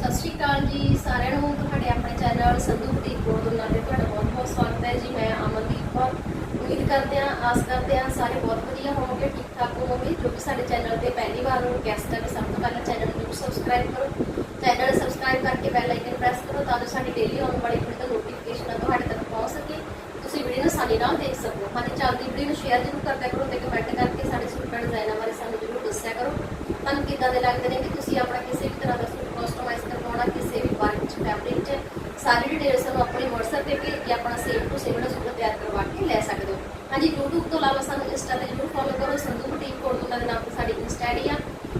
ਸਤਿ ਸ਼੍ਰੀ ਅਕਾਲ ਜੀ ਸਾਰਿਆਂ ਨੂੰ, ਤੁਹਾਡੇ ਆਪਣੇ ਚੈਨਲ ਸੰਧੂ ਬੁਟੀਕ ਬੋਰਡੂਨਾ ਤੇ ਤੁਹਾਡਾ ਬਹੁਤ ਬਹੁਤ ਸਵਾਗਤ ਹੈ ਜੀ, ਮੈਂ ਅਮਨਦੀਪ ਕੌਰ। ਉਮੀਦ ਕਰਦੇ ਹਾਂ, ਆਸ ਕਰਦੇ ਹਾਂ ਸਾਰੇ ਬਹੁਤ ਵਧੀਆ ਹੋਵੋਗੇ ਠੀਕ ਠਾਕ ਹੋਵੋਗੇ, ਜੋ ਕਿ ਸਾਡੇ ਚੈਨਲ ਤੇ ਪਹਿਲੀ ਵਾਰ ਨੂੰ ਗੈਸਟ ਹੈ ਸਭ ਤੋਂ ਪਹਿਲਾਂ ਚੈਨਲ ਨੂੰ ਸਬਸਕ੍ਰਾਈਬ ਕਰੋ। ਚੈਨਲ ਸਬਸਕ੍ਰਾਈਬ ਕਰਕੇ ਬੈਲ ਆਈਕਨ ਪ੍ਰੈਸ ਕਰੋ ਤਾਂ ਜੋ ਸਾਡੀ ਡੇਲੀ ਆਉਣ ਵਾਲੀ ਵੀਡੀਓ ਦਾ ਨੋਟੀਫਿਕੇਸ਼ਨ ਤੁਹਾਡੇ ਤੱਕ ਪਹੁੰਚ ਸਕੇ ਤੁਸੀਂ ਵੀਡੀਓ ਨੂੰ ਆਸਾਨੀ ਨਾਲ ਦੇਖ ਸਕੋ ਹਾਂਜੀ ਚੱਲਦੀ ਵੀਡੀਓ ਨੂੰ ਸ਼ੇਅਰ ਜ਼ਰੂਰ ਕਰਦਿਆ ਕਰੋ ਤੇ ਕਮੈਂਟ ਕਰਕੇ ਸਾਡੇ ਸੂਟਾਂ ਡਿਜ਼ਾਈਨਾਂ ਬਾਰੇ ਸਾਨੂੰ ਜ਼ਰੂਰ ਦੱਸਿਆ ਕਰੋ ਤੁਹਾਨੂੰ ਕਿੱਦਾਂ ਦੇ ਲੱਗਦੇ ਨੇ ਕਿ ਤੁਸੀਂ ਆਪਣਾ ਕਿਸੇ ਵੀ ਤਰ੍ਹਾਂ ਦਾ ਸੂਟ ਕਸਟਮਾਈਜ਼ ਕਰਵਾਉਣਾ ਕਿਸੇ ਵੀ ਵਰਕ ਚ ਫੈਬਰਿਕ ਚ ਸਾਰੀ ਡਿਟੇਲ ਸਾਨੂੰ ਆਪਣੀ WhatsApp ਤੇ ਭੇਜ ਕੇ ਆਪਣਾ ਸੇਮ ਟੂ ਸੇਮ ਸੂਟ ਤਿਆਰ ਕਰਵਾ ਕੇ ਲੈ ਸਕਦੇ ਹੋ। ਹਾਂਜੀ, YouTube ਤੋਂ ਇਲਾਵਾ ਸਾਨੂੰ Insta ਤੇ ਜ਼ਰੂਰ ਫੋਲੋ ਕਰੋ। ਸੰਧੂ ਬੁਟੀਕ ਕੋਡ ਉਹਨਾਂ ਨਾਮ ਤੇ ਸਾਡੀ Insta ਆਈਡੀ ਆ।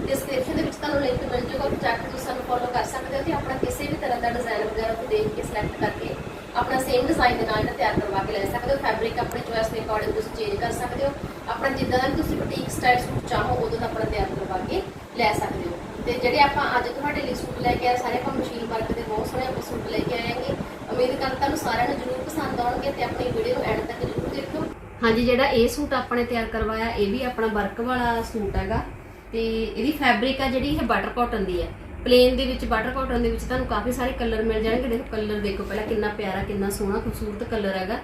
ਡਿਸਕ੍ਰਿਪਸ਼ਨ ਦੇ ਵਿੱਚ ਤੁਹਾਨੂੰ ਲਿੰਕ ਮਿਲ ਜਾਊਗਾ। ਜਾ ਕੇ ਤੁਸੀਂ ਸਾਨੂੰ ਫੋਲੋ ਕਰ ਸਕਦੇ ਹੋ ਤੇ ਆਪਣਾ ਕਿਸੇ ਵੀ ਤਰ੍ਹਾਂ ਦਾ ਡਿਜ਼ਾਈਨ ਵਗੈਰਾ ਨੂੰ ਦੇਖ ਕੇ ਸਿਲੈਕਟ ਕਰਕੇ ਆਪਣਾ ਸੇਮ ਡਿਜ਼ਾਈਨ ਦੇ ਨਾਲ ਤਿਆਰ ਕਰਵਾ ਕੇ ਲੈ ਸਕਦੇ ਹੋ। ਫੈਬਰਿਕ ਆਪਣੇ ਚੋਇਸ ਦੇ ਅਕੋਰਡਿੰਗ ਤੁਸੀਂ ਚੇਂਜ ਕਰ ਸਕਦੇ ਹੋ। ਆਪਣਾ ਜਿੱਦਾਂ ਦਾ ਵੀ ਤੁਸੀਂ ਬੁਟੀਕ ਸਟਾਈਲ ਸੂਟ ਚਾਹੋ, ਉਦੋਂ ਦਾ ਆਪਣਾ ਤਿਆਰ ਕਰਵਾ ਕੇ ਲੈ ਸਕਦੇ ਹੋ। ਤੇ ਜਿਹੜੇ ਆਪਾਂ ਅੱਜ ਤੁਹਾਡੇ ਲਈ ਸੂਟ ਲੈ ਕੇ ਆਏ ਸਾਰੇ ਆਪਾਂ ਮਸ਼ੀਨ ਵਰਕ ਦੇ ਬਹੁਤ ਸੋਹਣੇ ਆਪਾਂ ਸੂਟ ਲੈ ਕੇ ਆਏਗੇ ਉਮੀਦ ਕਰਦਾ ਤੁਹਾਨੂੰ ਸਾਰਿਆਂ ਨੂੰ ਜ਼ਰੂਰ ਪਸੰਦ ਆਉਣਗੇ ਤੇ ਆਪਣੀ ਵੀਡੀਓ ਨੂੰ ਐਂਡ ਤੱਕ ਜ਼ਰੂਰ ਦੇਖਿਓ। ਹਾਂਜੀ, ਜਿਹੜਾ ਇਹ ਸੂਟ ਆਪਣੇ ਤਿਆਰ ਕਰਵਾਇਆ, ਇਹ ਵੀ ਆਪਣਾ ਵਰਕ ਵਾਲਾ ਸੂਟ ਹੈਗਾ। ਤੇ ਇਹਦੀ ਫੈਬਰਿਕ ਆ ਜਿਹੜੀ, ਇਹ ਬਟਰ ਕਾਟਨ ਦੀ ਹੈ। ਪਲੇਨ ਦੇ ਵਿੱਚ ਬਟਰ ਕਾਟਨ ਦੇ ਵਿੱਚ ਤੁਹਾਨੂੰ ਕਾਫੀ ਸਾਰੇ ਕਲਰ ਮਿਲ ਜਾਣਗੇ। ਦੇਖੋ ਕਲਰ ਦੇਖੋ ਪਹਿਲਾਂ ਕਿੰਨਾ ਪਿਆਰਾ, ਕਿੰਨਾ ਸੋਹਣਾ, ਖੂਬਸੂਰਤ ਕਲਰ ਹੈਗਾ।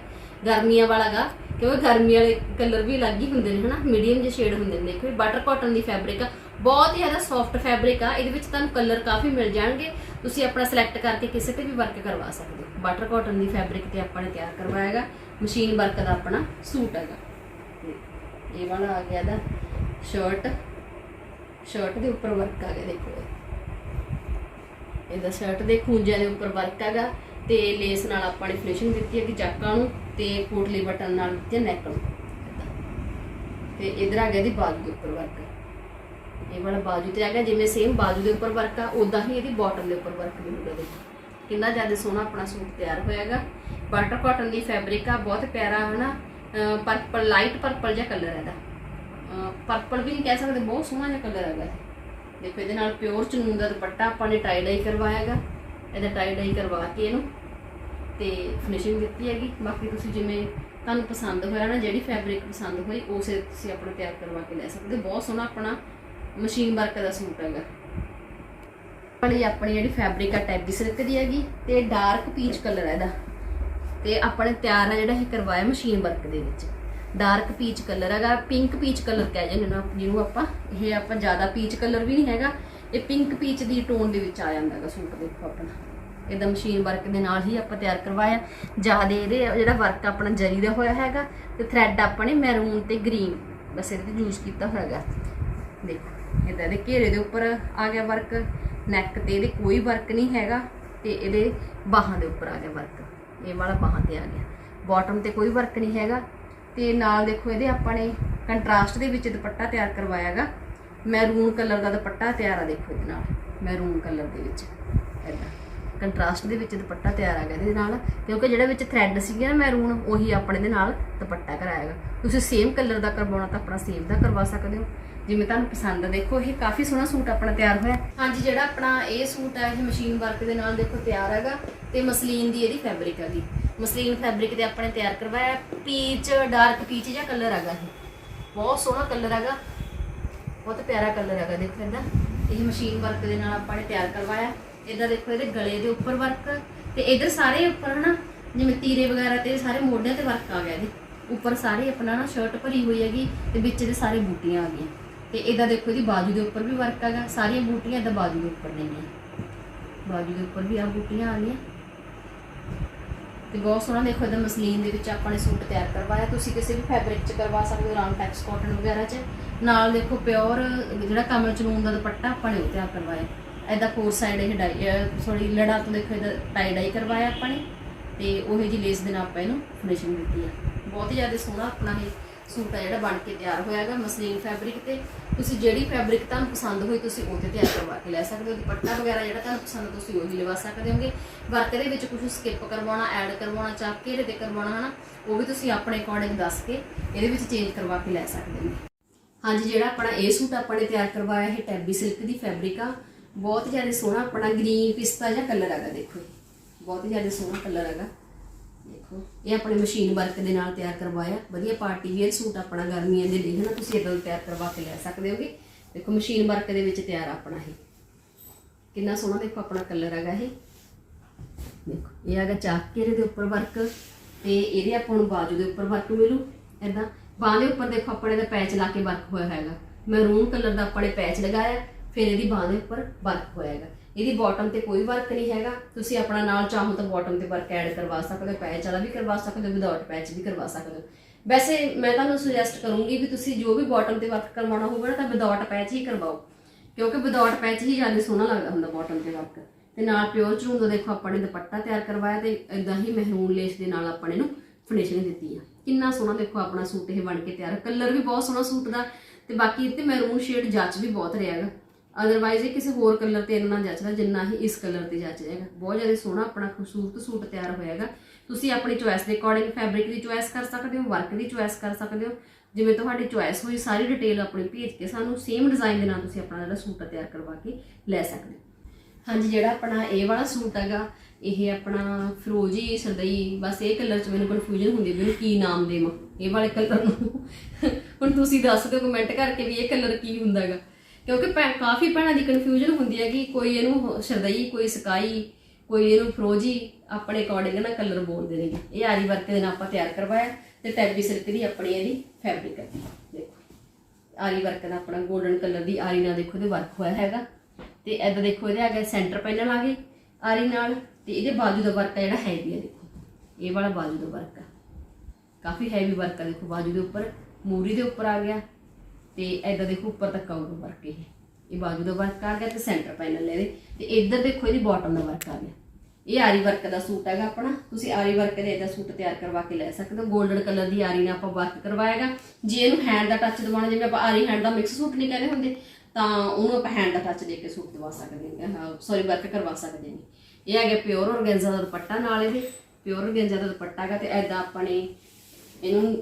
ਗਰਮੀਆਂ ਵਾਲਾ ਕਿਉਂਕਿ ਗਰਮੀ ਵਾਲੇ ਕਲਰ ਵੀ ਅਲੱਗ ਹੀ ਹੁੰਦੇ ਨੇ, ਹਨਾ? ਮੀਡੀਅਮ ਜਿਹੇ ਸ਼ੇਡ ਹੁੰਦੇ ਨੇ। ਦੇਖੋ ਬਟਰ ਕਾਟਨ ਦੀ ਫੈਬਰਿਕ ਆ। ਬਹੁਤ ਹੀ ਜ਼ਿਆਦਾ ਸੌਫਟ ਫੈਬਰਿਕ ਆ। ਇਹਦੇ ਵਿੱਚ ਤੁਹਾਨੂੰ ਕਲਰ ਕਾਫੀ ਮਿਲ ਜਾਣਗੇ। ਤੁਸੀਂ ਆਪਣਾ ਸਿਲੈਕਟ ਕਰਕੇ ਕਿਸੇ ਤੇ ਵੀ ਵਰਕ ਕਰਵਾ ਸਕਦੇ ਹੋ। ਬਟਰ ਕਾਟਨ ਦੀ ਫੈਬਰਿਕ ਤੇ ਆਪਾਂ ਨੇ ਤਿਆਰ ਕਰਵਾਇਆ ਹੈਗਾ ਮਸ਼ੀਨ ਵਰਕ ਦਾ ਆਪਣਾ ਸੂਟ ਹੈਗਾ। ਇਹ ਵਾਲਾ ਆ ਗਿਆ ਦਾ ਸ਼ਰਟ ਸ਼ਰਟ ਦੇ ਉੱਪਰ ਵਰਕ ਆ ਗਿਆ, ਦੇਖੋ ਇਹਦਾ ਸ਼ਰਟ ਦੇ ਖੂੰਜਿਆਂ ਦੇ ਉੱਪਰ ਵਰਕ ਹੈਗਾ ਤੇ ਲੇਸ ਨਾਲ ਆਪਾਂ ਨੇ ਫਿਨਿਸ਼ਿੰਗ ਦਿੱਤੀ ਹੈ ਕਿ ਜਾਕਾਂ ਨੂੰ ਤੇ ਕੋਟਲੀ ਬਟਨ ਨਾਲ ਦਿੱਤੀ ਨੈਕ ਨੂੰ। ਏਦਾਂ। ਤੇ ਇਧਰ ਆ ਗਿਆ ਦੀ ਬਾਜੂ ਦੇ ਉੱਪਰ ਵਰਕ ਇਹ ਵਾਲਾ ਬਾਜੂ ਤੇ ਆ ਗਿਆ, ਜਿਵੇਂ ਸੇਮ ਬਾਜੂ ਦੇ ਉੱਪਰ ਵਰਕ ਆ ਉਦਾਂ ਹੀ ਇਹਦੀ ਬਾਟਮ ਦੇ ਉੱਪਰ ਵਰਕ ਵੀ ਹੋਊਗਾ ਦੇਖੋ। ਕਿੰਨਾ ਜ਼ਿਆਦਾ ਸੋਹਣਾ ਆਪਣਾ ਸੂਟ ਤਿਆਰ ਹੋਇਆਗਾ ਬਟਰ ਕਾਟਨ ਦੀ ਫੈਬਰਿਕ ਆ, ਬਹੁਤ ਪਿਆਰਾ ਹੈ ਪਰਪਲ ਲਾਈਟ ਪਰਪਲ ਜਿਹਾ ਕਲਰ ਹੈ ਇਹਦਾ। ਪਰਪਲ ਵੀ ਨਹੀਂ ਕਹਿ ਸਕਦੇ, ਬਹੁਤ ਸੋਹਣਾ ਜਿਹਾ ਕਲਰ ਹੈਗਾ ਇਹ। ਦੇਖੋ ਇਹਦੇ ਨਾਲ ਪਿਓਰ ਚਨੂਨ ਦਾ ਦੁਪੱਟਾ ਆਪਾਂ ਨੇ ਟਾਈ ਡਾਈ ਕਰਵਾਇਆ ਹੈਗਾ। ਇਹਦਾ ਟਾਈ ਡਾਈ ਕਰਵਾ ਕੇ ਇਹਨੂੰ ਤੇ ਫਿਨਿਸ਼ਿੰਗ ਦਿੱਤੀ ਹੈਗੀ। ਬਾਕੀ ਤੁਸੀਂ ਜਿਵੇਂ ਤੁਹਾਨੂੰ ਪਸੰਦ ਹੋਇਆ ਨਾ, ਜਿਹੜੀ ਫੈਬਰਿਕ ਪਸੰਦ ਹੋਈ, ਉਸੇ ਤੁਸੀਂ ਆਪਣਾ ਤਿਆਰ ਕਰਵਾ ਕੇ ਲੈ ਸਕਦੇ ਹੋ। ਬਹੁਤ ਸੋਹਣਾ ਆਪਣਾ ਮਸ਼ੀਨ ਵਰਕ ਦਾ ਸੂਟ ਹੈਗਾ। ਵਾਲੀ ਆਪਣੀ ਜਿਹੜੀ ਫੈਬਰਿਕ ਆ ਟੈਬੀ ਸਿਲਕ ਦੀ ਹੈਗੀ ਤੇ ਡਾਰਕ ਪੀਚ ਕਲਰ ਹੈ ਇਹਦਾ। ਤੇ ਆਪਣੇ ਤਿਆਰ ਆ ਜਿਹੜਾ ਇਹ ਕਰਵਾਇਆ ਮਸ਼ੀਨ ਵਰਕ ਦੇ ਵਿੱਚ। ਡਾਰਕ ਪੀਚ ਕਲਰ ਹੈਗਾ ਪਿੰਕ ਪੀਚ ਕਲਰ ਕਹਿ ਜਾਂਦੇ ਨੇ ਜਿਹਨੂੰ ਆਪਾਂ। ਇਹ ਆਪਾਂ ਜ਼ਿਆਦਾ ਪੀਚ ਕਲਰ ਵੀ ਨਹੀਂ ਹੈਗਾ, ਇਹ ਪਿੰਕ ਪੀਚ ਦੀ ਟੋਨ ਦੇ ਵਿੱਚ ਆ ਜਾਂਦਾ ਹੈਗਾ ਸੂਟ ਦੇਖੋ ਆਪਣਾ। ਇਹਦਾ ਮਸ਼ੀਨ ਵਰਕ ਦੇ ਨਾਲ ਹੀ ਆਪਾਂ ਤਿਆਰ ਕਰਵਾਇਆ। ਜ਼ਿਆਦਾ ਇਹਦੇ ਜਿਹੜਾ ਵਰਕ ਆਪਣਾ ਜਰੀ ਦਾ ਹੋਇਆ ਹੈਗਾ, ਤੇ ਥ੍ਰੈਡ ਆਪਾਂ ਨੇ ਮੈਰੂਨ ਤੇ ਗ੍ਰੀਨ ਬਸ ਇਹਦੇ ਤੇ ਯੂਜ਼ ਕੀਤਾ ਹੋਇਆ ਹੈਗਾ। ਦੇਖੋ ਇਦਾਂ ਦੇ ਘੇਰੇ ਦੇ ਉੱਪਰ ਆ ਗਿਆ ਵਰਕ ਨੈਕ ਤੇ ਇਹਦੇ ਕੋਈ ਵਰਕ ਨਹੀਂ ਹੈਗਾ ਤੇ ਇਹਦੇ ਬਾਹਾਂ ਦੇ ਉੱਪਰ ਆ ਗਿਆ ਵਰਕ ਇਹ ਵਾਲਾ ਬਾਹਾਂ ਤੇ ਆ ਗਿਆ। ਬਾਟਮ ਤੇ ਕੋਈ ਵਰਕ ਨਹੀਂ ਹੈਗਾ ਤੇ ਨਾਲ ਦੇਖੋ ਇਹਦੇ ਆਪਾਂ ਨੇ ਕੰਟਰਾਸਟ ਦੇ ਵਿੱਚ ਦੁਪੱਟਾ ਤਿਆਰ ਕਰਵਾਇਆ ਹੈਗਾ ਮੈਰੂਨ ਕਲਰ ਦਾ ਦੁਪੱਟਾ ਤਿਆਰ ਆ ਦੇਖੋ ਇਹਦੇ ਨਾਲ ਮੈਰੂਨ ਕਲਰ ਦੇ ਵਿੱਚ ਇਦਾਂ ਕੰਟਰਾਸਟ ਦੇ ਵਿੱਚ ਦੁਪੱਟਾ ਤਿਆਰ ਆ ਗਿਆ ਇਹਦੇ ਨਾਲ, ਕਿਉਂਕਿ ਜਿਹੜਾ ਵਿੱਚ ਥ੍ਰੈਡ ਸੀਗਾ ਨਾ ਮੈਰੂਨ ਉਹੀ ਆਪਣੇ ਦੇ ਨਾਲ ਦੁਪੱਟਾ ਕਰਾਇਆਗਾ। ਤੁਸੀਂ ਸੇਮ ਕਲਰ ਦਾ ਕਰਵਾਉਣਾ ਤਾਂ ਆਪਣਾ ਸੇਮ ਦਾ ਕਰਵਾ ਸਕਦੇ ਹੋ। ਜਿਵੇਂ ਤੁਹਾਨੂੰ ਪਸੰਦ ਆ। ਦੇਖੋ, ਇਹ ਕਾਫੀ ਸੋਹਣਾ ਸੂਟ ਆਪਣਾ ਤਿਆਰ ਹੋਇਆ। ਹਾਂਜੀ, ਜਿਹੜਾ ਆਪਣਾ ਇਹ ਸੂਟ ਹੈ ਇਹ ਮਸ਼ੀਨ ਵਰਕ ਦੇ ਨਾਲ ਦੇਖੋ ਤਿਆਰ ਹੈਗਾ ਤੇ ਮਸਲੀਨ ਦੀ ਇਹਦੀ ਫੈਬਰਿਕ ਹੈਗੀ। ਮਸਲੀਨ ਫੈਬਰਿਕ ਦੇ ਆਪਣੇ ਤਿਆਰ ਕਰਵਾਇਆ। ਪੀਚ ਡਾਰਕ ਪੀਚ ਜਿਹਾ ਕਲਰ ਹੈਗਾ ਇਹ। ਬਹੁਤ ਸੋਹਣਾ ਕਲਰ ਹੈਗਾ। ਬਹੁਤ ਪਿਆਰਾ ਕਲਰ ਹੈਗਾ, ਦੇਖੋ ਇਹਦਾ। ਇਹ ਮਸ਼ੀਨ ਵਰਕ ਦੇ ਨਾਲ ਆਪਾਂ ਨੇ ਤਿਆਰ ਕਰਵਾਇਆ। ਇਹਦਾ ਦੇਖੋ ਇਹਦੇ ਗਲੇ ਦੇ ਉੱਪਰ ਵਰਕ ਤੇ ਇਧਰ ਸਾਰੇ ਉੱਪਰ ਹਨਾ, ਜਿਵੇਂ ਤੀਰੇ ਵਗੈਰਾ ਤੇ ਸਾਰੇ ਮੋਢਿਆਂ ਤੇ ਵਰਕ ਆ ਗਿਆ ਇਹਦੇ ਉੱਪਰ ਸਾਰੇ ਆਪਣਾ ਨਾ ਸ਼ਰਟ ਭਰੀ ਹੋਈ ਹੈਗੀ ਤੇ ਵਿੱਚ ਦੇ ਸਾਰੇ ਬੂਟੀਆਂ ਆ ਗਈਆਂ। ਤੇ ਇਹਦਾ ਦੇਖੋ ਇਹਦੀ ਬਾਜੂ ਦੇ ਉੱਪਰ ਵੀ ਵਰਕ ਹੈਗਾ। ਸਾਰੀਆਂ ਬੂਟੀਆਂ ਇਹਦਾ ਬਾਜੂ ਦੇ ਉੱਪਰ ਨੇਗੀਆਂ ਬਾਜੂ ਦੇ ਉੱਪਰ ਵੀ ਆ ਬੂਟੀਆਂ ਆ ਗਈਆਂ। ਤੇ ਬਹੁਤ ਸੋਹਣਾ ਦੇਖੋ ਇਹਦਾ ਮਸਲੀਨ ਦੇ ਵਿੱਚ ਆਪਾਂ ਨੇ ਸੂਟ ਤਿਆਰ ਕਰਵਾਇਆ। ਤੁਸੀਂ ਕਿਸੇ ਵੀ ਫੈਬਰਿਕ 'ਚ ਕਰਵਾ ਸਕਦੇ ਹੋ ਰਾਮ ਟੈਕਸ ਕਾਟਨ ਵਗੈਰਾ 'ਚ। ਨਾਲ ਦੇਖੋ ਪਿਓਰ ਜਿਹੜਾ ਕਮਲ ਚਨੂਨ ਦਾ ਦੁਪੱਟਾ ਆਪਾਂ ਨੇ ਉਹ ਤਿਆਰ ਕਰਵਾਇਆ। ਐਦਾ ਫੋਰ ਸਾਈਡ ਇਹ ਡਾਈ ਸੋਰੀ ਲੜਾ ਤੋਂ ਦੇਖੋ ਇਹਦਾ ਟਾਈ ਡਾਈ ਕਰਵਾਇਆ ਆਪਾਂ ਨੇ। ਤੇ ਉਹੇ ਜੀ ਲੇਸ ਦੇ ਨਾਲ ਆਪਾਂ ਇਹਨੂੰ ਫਿਨਿਸ਼ਿੰਗ ਦਿੱਤੀ ਹੈ ਬਹੁਤ ਹੀ ਜ਼ਿਆਦਾ ਸੋਹਣਾ ਆਪਣਾ ਇਹ ਸੂਟ ਆ ਜਿਹੜਾ ਬਣ ਕੇ ਤਿਆਰ ਹੋਇਆ ਹੈਗਾ ਮਸਲੀਨ ਫੈਬਰਿਕ ਤੇ। ਤੁਸੀਂ ਜਿਹੜੀ ਫੈਬਰਿਕ ਤੁਹਾਨੂੰ ਪਸੰਦ ਹੋਈ, ਤੁਸੀਂ ਉਹ ਤੇ ਤਿਆਰ ਕਰਵਾ ਕੇ ਲੈ ਸਕਦੇ ਹੋ। ਦੁਪੱਟਾ ਵਗੈਰਾ ਜਿਹੜਾ ਤੁਹਾਨੂੰ ਪਸੰਦ, ਤੁਸੀਂ ਉਹੀ ਲਵਾ ਸਕਦੇ ਹੋਗੇ। ਵਰਕ ਦੇ ਵਿੱਚ ਕੁਝ ਸਕਿਪ ਕਰਵਾਉਣਾ ਐਡ ਕਰਵਾਉਣਾ, ਚਾਹ ਕੇ ਤੇ ਕਰਵਾਉਣਾ, ਹਨਾ? ਉਹ ਵੀ ਤੁਸੀਂ ਆਪਣੇ ਅਕੋਰਡਿੰਗ ਦੱਸ ਕੇ ਇਹਦੇ ਵਿੱਚ ਚੇਂਜ ਕਰਵਾ ਕੇ ਲੈ ਸਕਦੇ ਹੋ। ਹਾਂਜੀ, ਜਿਹੜਾ ਆਪਣਾ ਇਹ ਸੂਟ ਆਪਾਂ ਨੇ ਤਿਆਰ ਕਰਵਾਇਆ ਹੈ ਟੈਬੀ ਸਿਲਕ ਦੀ ਫੈਬਰਿਕ ਆ। ਬਹੁਤ ਜ਼ਿਆਦਾ ਸੋਹਣਾ ਆਪਣਾ ਗ੍ਰੀਨ ਪਿਸਤਾ ਜਿਹਾ ਕਲਰ ਹੈਗਾ, ਦੇਖੋ ਬਹੁਤ ਜ਼ਿਆਦਾ ਸੋਹਣਾ ਕਲਰ ਹੈਗਾ। ਦੇਖੋ। ਇਹ ਆਪਣੇ ਮਸ਼ੀਨ ਵਰਕ ਦੇ ਨਾਲ ਤਿਆਰ ਕਰਵਾਇਆ। ਵਧੀਆ ਪਾਰਟੀ ਵੇਅਰ ਸੂਟ ਆਪਣਾ ਗਰਮੀਆਂ ਦੇ ਲਈ ਹੈ ਨਾ ਤੁਸੀਂ ਇਦਾਂ ਤਿਆਰ ਕਰਵਾ ਕੇ ਲੈ ਸਕਦੇ ਹੋਗੇ। ਦੇਖੋ, ਮਸ਼ੀਨ ਵਰਕ ਦੇ ਵਿੱਚ ਤਿਆਰ ਆਪਣਾ ਇਹ। ਕਿੰਨਾ ਸੋਹਣਾ ਦੇਖੋ, ਆਪਣਾ ਕਲਰ ਹੈਗਾ ਇਹ। ਦੇਖੋ, ਇਹ ਹੈਗਾ ਚਾਕ ਘੇਰੇ ਦੇ ਉੱਪਰ ਵਰਕ ਤੇ ਇਹਦੇ ਆਪਾਂ ਨੂੰ ਬਾਜੂ ਦੇ ਉੱਪਰ ਵਰਕ ਮਿਲੂ ਐਦਾਂ ਬਾਹ ਦੇ ਉੱਪਰ ਦੇਖੋ ਆਪਣੇ ਦਾ ਪੈਚ ਲਾ ਕੇ ਵਰਕ ਹੋਇਆ ਹੈਗਾ। ਮੈਰੂਨ ਕਲਰ ਦਾ ਆਪਾਂ ਨੇ ਪੈਚ ਲਗਾਇਆ, ਫਿਰ ਇਹਦੀ ਬਾਹ ਦੇ ਉੱਪਰ ਵਰਕ ਹੋਇਆ ਹੈਗਾ। ਇਹਦੀ ਬਾਟਮ ਤੇ ਕੋਈ ਵਰਕ ਨਹੀਂ ਹੈਗਾ। ਤੁਸੀਂ ਆਪਣਾ ਨਾਲ ਚਾਹੋ ਤਾਂ ਬਾਟਮ ਤੇ ਵਰਕ ਐਡ ਕਰਵਾ ਸਕਦੇ ਹੋ ਪੈਚ ਵਾਲਾ ਵੀ ਕਰਵਾ ਸਕਦੇ ਹੋ ਵਿਦਆਊਟ ਪੈਚ ਵੀ ਕਰਵਾ ਸਕਦੇ ਹੋ। ਵੈਸੇ ਮੈਂ ਤੁਹਾਨੂੰ ਸੁਜੈਸਟ ਕਰੂੰਗੀ ਵੀ ਤੁਸੀਂ ਜੋ ਵੀ ਬਾਟਮ ਤੇ ਵਰਕ ਕਰਵਾਉਣਾ ਹੋਵੇ ਨਾ, ਤਾਂ ਵਿਦਆਊਟ ਪੈਚ ਹੀ ਕਰਵਾਓ। ਕਿਉਂਕਿ ਵਿਦਆਊਟ ਪੈਚ ਹੀ ਜ਼ਿਆਦਾ ਸੋਹਣਾ ਲੱਗਦਾ ਹੁੰਦਾ ਬਾਟਮ ਤੇ ਵਰਕ ਤੇ ਨਾਲ ਪਿਓਰ ਚੂਨ ਦਾ ਦੇਖੋ, ਆਪਾਂ ਨੇ ਦੁਪੱਟਾ ਤਿਆਰ ਕਰਵਾਇਆ ਤੇ ਇਦਾਂ ਹੀ ਮਹਿਰੂਨ ਲੇਸ ਦੇ ਨਾਲ ਆਪਾਂ ਨੇ ਇਹਨੂੰ ਫਿਨਿਸ਼ਿੰਗ ਦਿੱਤੀ ਆ। ਕਿੰਨਾ ਸੋਹਣਾ ਦੇਖੋ, ਆਪਣਾ ਸੂਟ ਇਹ ਬਣ ਕੇ ਤਿਆਰ। ਕਲਰ ਵੀ ਬਹੁਤ ਸੋਹਣਾ ਸੂਟ ਦਾ ਤੇ ਬਾਕੀ ਇਹ ਮਹਿਰੂਨ ਸ਼ੇਡ ਜੱਚ ਵੀ ਬਹੁਤ ਰਿਹਾ ਹੈਗਾ। ਅਦਰਵਾਈਜ਼ ਇਹ ਕਿਸੇ ਹੋਰ ਕਲਰ ਤੇ ਇੰਨਾ ਜੱਚਦਾ ਜਿੰਨਾ ਹੀ ਇਸ ਕਲਰ ਤੇ ਜੱਚ ਜਾਏਗਾ ਬਹੁਤ ਜ਼ਿਆਦਾ ਸੋਹਣਾ ਆਪਣਾ ਖੂਬਸੂਰਤ ਸੂਟ ਤਿਆਰ ਹੋਏਗਾ ਤੁਸੀਂ ਆਪਣੀ ਚੁਆਇਸ ਦੇ ਅਕੋਰਡਿੰਗ ਫੈਬਰਿਕ ਦੀ ਚੁਆਇਸ ਕਰ ਸਕਦੇ ਹੋ ਵਰਕ ਦੀ ਚੁਆਇਸ ਕਰ ਸਕਦੇ ਹੋ। ਜਿਵੇਂ ਤੁਹਾਡੀ ਚੁਆਇਸ ਹੋਈ, ਸਾਰੀ ਡਿਟੇਲ ਆਪਣੀ ਭੇਜ ਕੇ ਸਾਨੂੰ ਸੇਮ ਡਿਜ਼ਾਈਨ ਦੇ ਨਾਲ ਤੁਸੀਂ ਆਪਣਾ ਜਿਹੜਾ ਸੂਟ ਤਿਆਰ ਕਰਵਾ ਕੇ ਲੈ ਸਕਦੇ ਹੋ। ਹਾਂਜੀ, ਜਿਹੜਾ ਆਪਣਾ ਇਹ ਵਾਲਾ ਸੂਟ ਹੈਗਾ, ਇਹ ਆਪਣਾ ਫਿਰੋਜੀ ਸਰਦਈ, ਬਸ ਇਹ ਕਲਰ 'ਚ ਮੈਨੂੰ ਕਨਫਿਊਜ਼ਨ ਹੁੰਦੀ ਮੈਨੂੰ ਕੀ ਨਾਮ ਦੇਵਾਂ। ਇਹ ਵਾਲੇ ਕਲਰ ਨੂੰ। ਹੁਣ ਤੁਸੀਂ ਦੱਸ ਦਿਓ ਕਮੈਂਟ ਕਰਕੇ ਵੀ ਇਹ ਕਲਰ ਕੀ ਹੁੰਦਾ ਹੈਗਾ। ਕਿਉਂਕਿ ਭੈਣ ਕਾਫੀ ਭੈਣਾਂ ਦੀ ਕਨਫਿਊਜ਼ਨ ਹੁੰਦੀ ਹੈ ਕਿ ਕੋਈ ਇਹਨੂੰ ਸਰਦਈ, ਕੋਈ ਸਕਾਈ, ਕੋਈ ਇਹਨੂੰ ਫਰੋਜੀ, ਆਪਣੇ ਅਕੋਰਡਿੰਗ ਨਾ ਕਲਰ ਬੋਲਦੇ ਨੇ। ਇਹ ਆਰੀ ਵਰਕ ਦੇ ਨਾਲ ਆਪਾਂ ਤਿਆਰ ਕਰਵਾਇਆ ਤੇ ਟੈਬੀ ਸਿਲਕ ਦੀ ਆਪਣੀ ਇਹਦੀ ਫੈਬਰਿਕ ਹੈ। ਦੇਖੋ, ਆਰੀ ਵਰਕ ਦਾ ਆਪਣਾ 골ਡਨ ਕਲਰ ਦੀ ਆਰੀ ਨਾਲ ਦੇਖੋ ਇਹਦੇ ਵਰਕ ਹੋਇਆ ਹੈਗਾ। ਤੇ ਇਦਾਂ ਦੇਖੋ ਇਹਦੇ ਅੱਗੇ ਸੈਂਟਰ ਪੈਨਲ ਆ ਗਏ ਆਰੀ ਨਾਲ ਤੇ ਇਹਦੇ ਬਾਜੂ ਦਾ ਵਰਕ ਜਿਹੜਾ ਹੈਵੀ ਹੈ ਦੇਖੋ। ਇਹ ਵਾਲਾ ਬਾਜੂ ਦਾ ਵਰਕ ਆ। ਕਾਫੀ ਹੈਵੀ ਵਰਕ ਆ ਦੇਖੋ, ਬਾਜੂ ਦੇ ਉੱਪਰ, ਮੂਰੀ ਦੇ ਉੱਪਰ ਆ ਗਿਆ। ਤੇ ਇਦਾਂ ਦੇਖੋ ਉੱਪਰ ਤੱਕ ਆਊਗਾ ਵਰਕ ਇਹ। ਇਹ ਬਾਜੂ ਦਾ ਵਰਕ ਆ ਗਿਆ ਤੇ ਸੈਂਟਰ ਪੈਨਲ ਇਹਦੇ। ਤੇ ਇੱਧਰ ਦੇਖੋ ਇਹਦੀ ਬਾਟਮ ਦਾ ਵਰਕ ਆ ਗਿਆ। ਇਹ ਆਰੀ ਵਰਕ ਦਾ ਸੂਟ ਹੈਗਾ ਆਪਣਾ। ਤੁਸੀਂ ਆਰੀ ਵਰਕ ਦੇ ਇਹਦਾ ਸੂਟ ਤਿਆਰ ਕਰਵਾ ਕੇ ਲੈ ਸਕਦੇ ਹੋ। 골ਡਨ ਕਲਰ ਦੀ ਆਰੀ ਨਾਲ ਆਪਾਂ ਵਰਕ ਕਰਵਾਏਗਾ। ਜੇ ਇਹਨੂੰ ਹੈਂਡ ਦਾ ਟੱਚ ਦਿਵਾਉਣਾ, ਜਿਵੇਂ ਆਪਾਂ ਆਰੀ ਹੈਂਡ ਦਾ ਮਿਕਸ ਸੂਟ ਨਹੀਂ ਕਹਿੰਦੇ ਹੁੰਦੇ, ਤਾਂ ਉਹਨੂੰ ਆਪਾਂ ਹੈਂਡ ਦਾ ਟੱਚ ਦੇ ਕੇ ਸੂਟ ਦਿਵਾ ਸਕਦੇ ਹਾਂ। ਸੌਰੀ ਵਰਕ ਕਰਵਾ ਸਕਦੇ ਨੇ ਇਹ ਹੈਗੇ ਪਿਓਰ ਔਰਗੈਂਜ਼ਾ ਦਾ ਦੁਪੱਟਾ ਨਾਲ ਇਹਦੇ। ਪਿਓਰ ਔਰਗੈਂਜ਼ਾ ਦਾ ਦੁਪੱਟਾ ਹੈਗਾ ਤੇ ਐਦਾਂ ਆਪਾਂ ਨੇ ਇਹਨੂੰ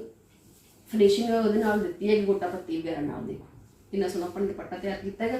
ਫਿਨਿਸ਼ਿੰਗ ਉਹਦੇ ਨਾਲ ਦਿੱਤੀ ਹੈ ਗੋਟਾ ਪੱਤੀ ਵਗੈਰਾ ਨਾਲ, ਦੇਖੋ। ਕਿੰਨਾ ਸੋਹਣਾ ਆਪਾਂ ਦੁਪੱਟਾ ਤਿਆਰ ਕੀਤਾ ਹੈਗਾ।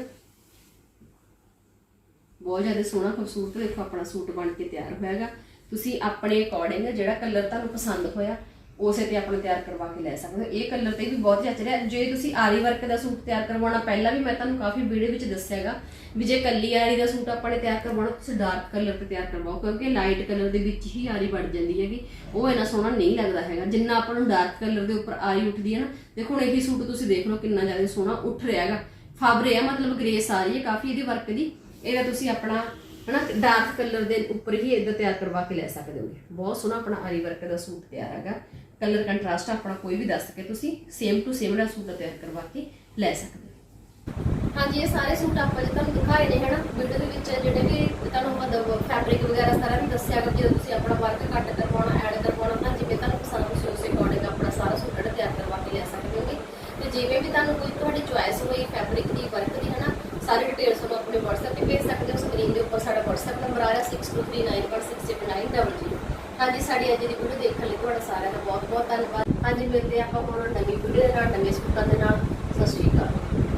ਬਹੁਤ ਜ਼ਿਆਦਾ ਸੋਹਣਾ, ਖੂਬਸੂਰਤ, ਦੇਖੋ, ਆਪਣਾ ਸੂਟ ਬਣ ਕੇ ਤਿਆਰ ਹੋਇਆ ਹੈਗਾ। ਤੁਸੀਂ ਆਪਣੇ ਅਕੋਰਡਿੰਗ ਜਿਹੜਾ ਕਲਰ ਤੁਹਾਨੂੰ ਪਸੰਦ ਹੋਇਆ ਉਸੇ ਤੇ ਆਪਣਾ ਤਿਆਰ ਕਰਵਾ ਕੇ ਲੈ ਸਕਦੇ ਹੋ। ਇਹ ਕਲਰ ਤੇ ਵੀ ਬਹੁਤ ਜੱਚ ਰਿਹਾ। ਜੇ ਤੁਸੀਂ ਆਰੀ ਵਰਕ ਦਾ ਸੂਟ ਤਿਆਰ ਕਰਵਾਉਣਾ, ਪਹਿਲਾਂ ਵੀ ਮੈਂ ਤੁਹਾਨੂੰ ਕਾਫੀ ਵੀਡੀਓ ਵਿੱਚ ਦੱਸਿਆਗਾ ਵੀ ਜੇ ਕੱਲੀ ਆਰੀ ਦਾ ਸੂਟ ਆਪਾਂ ਨੇ ਤਿਆਰ ਕਰਵਾਉਣਾ, ਤੁਸੀਂ ਡਾਰਕ ਕਲਰ ਤੇ ਤਿਆਰ ਕਰਵਾਓ, ਕਿਉਂਕਿ ਲਾਈਟ ਕਲਰ ਦੇ ਵਿੱਚ ਹੀ ਆਰੀ ਬਣ ਜਾਂਦੀ ਹੈਗੀ। ਉਹ ਇੰਨਾ ਸੋਹਣਾ ਨਹੀਂ ਲੱਗਦਾ ਹੈਗਾ। ਜਿੰਨਾ ਆਪਾਂ ਨੂੰ ਡਾਰਕ ਕਲਰ ਦੇ ਉੱਪਰ ਆਰੀ ਉੱਠਦੀ ਹੈ ਨਾ, ਦੇਖੋ ਹੁਣ ਇਹੀ ਸੂਟ ਤੁਸੀਂ ਦੇਖ ਲਓ ਕਿੰਨਾ ਜ਼ਿਆਦਾ ਸੋਹਣਾ ਉੱਠ ਰਿਹਾ ਹੈਗਾ। ਫਾਬਰੇ ਆ ਮਤਲਬ ਗ੍ਰੇਸ ਆ ਰਹੀ ਹੈ, ਕਾਫੀ ਇਹਦੀ ਵਰਕ ਦੀ। ਇਹਦਾ ਤੁਸੀਂ ਆਪਣਾ, ਹਨਾ ਡਾਰਕ ਕਲਰ ਦੇ ਉੱਪਰ ਹੀ ਇਦਾਂ ਤਿਆਰ ਕਰਵਾ ਕੇ ਲੈ ਸਕਦੇ ਹੋ ਬਹੁਤ ਸੋਹਣਾ ਆਪਣਾ ਆਰੀ ਵਰਕ ਦਾ ਸੂਟ ਤਿਆਰ ਹੈਗਾ। ਕਲਰ ਕੰਟਰਾਸਟ ਆਪਣਾ ਕੋਈ ਵੀ ਦੱਸ ਕੇ ਤੁਸੀਂ ਸੇਮ ਟੂ ਸੇਮ ਦਾ ਸੂਟ ਤਿਆਰ ਕਰਵਾ ਕੇ ਲੈ ਸਕਦੇ ਹੋ। ਹਾਂਜੀ, ਇਹ ਸਾਰੇ ਸੂਟ ਆਪਾਂ ਜੇ ਤੁਹਾਨੂੰ ਦਿਖਾਏ ਨੇ, ਹਨਾ? ਵੀਡੀਓ ਦੇ ਵਿੱਚ ਜਿਹੜੇ ਵੀ ਤੁਹਾਨੂੰ ਮਤਲਬ ਫੈਬਰਿਕ ਵਗੈਰਾ ਸਾਰਾ ਵੀ ਦੱਸਿਆ ਗਾ ਜਦੋਂ ਤੁਸੀਂ ਆਪਣਾ ਵਰਕ ਕੱਟ ਕਰਵਾਉਣਾ ਐਡ ਕਰਵਾਉਣਾ, ਤਾਂ ਜਿਵੇਂ ਤੁਹਾਨੂੰ ਪਸੰਦ ਤੁਸੀਂ ਉਸੇ ਅਕੋਰਡਿੰਗ ਆਪਣਾ ਸਾਰਾ ਸੂਟ ਜਿਹੜਾ ਤਿਆਰ ਕਰਵਾ ਕੇ ਲੈ ਸਕਦੇ ਹੋਗੇ। ਤੇ ਜਿਵੇਂ ਵੀ ਤੁਹਾਨੂੰ ਕੋਈ ਤੁਹਾਡੀ ਚੁਆਇਸ ਹੋਈ ਫੈਬਰਿਕ ਦੀ ਵਰਕ ਦੀ, ਹਨਾ? ਸਾਰੀ ਡਿਟੇਲਸ ਤੁਹਾਨੂੰ ਆਪਣੇ WhatsApp ਤੇ ਭੇਜ ਸਕਦੇ ਹੋ। ਸਕਰੀਨ ਦੇ ਉੱਪਰ ਸਾਡਾ WhatsApp ਨੰਬਰ ਆ ਰਿਹਾ 6239168900 ਹਾਂਜੀ, ਸਾਡੀ ਅੱਜ ਦੀ ਵੀਡੀਓ ਦੇਖਣ ਲਈ ਤੁਹਾਡਾ ਸਾਰਿਆਂ ਦਾ ਬਹੁਤ ਧੰਨਵਾਦ। ਹਾਂਜੀ ਮਿਲਦੇ ਆਪਾਂ ਹੁਣ ਨਵੀਂ ਵੀਡੀਓ ਦੇ ਨਾਲ ਨਵੇਂ ਸੂਟਾਂ ਦੇ ਨਾਲ।